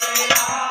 Yeah.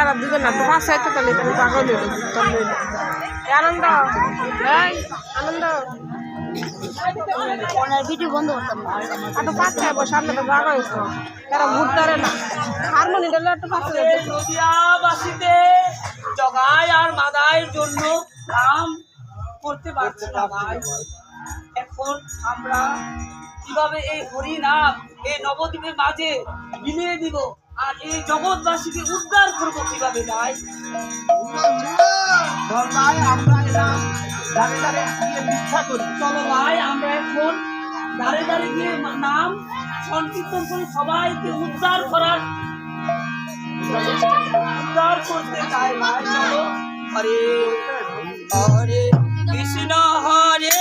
এরা দুজন না তো পাশে তো তাহলে তুমি পাগল হইল তোর আনন্দ। আনন্দ। ভিডিও বন্ধ করতাম। না আর তো পাচ্ছে সামনে তো জায়গা হয়েছে এরা ঘুরতে পারে না। হারমোনি দিলে একটু পাশে নদিয়াবাসীতে জগাই আর মাদায়ের জন্য কাম করতে পারছে না ভাই। এখন আমরা কীভাবে এই হরি নাম এই নবদ্বীপের মাঝে মিলিয়ে দিব আর এই জগৎবাসীকে উদ্ধার করব কীভাবে ভাই? চলো ভাই আমরা এখন দাঁড়ে দাঁড়ে গিয়ে নাম সংকীর্তন করে সবাইকে উদ্ধার করার উদ্ধার করতে চাই ভাই চলো। হরে হরে কৃষ্ণ হরে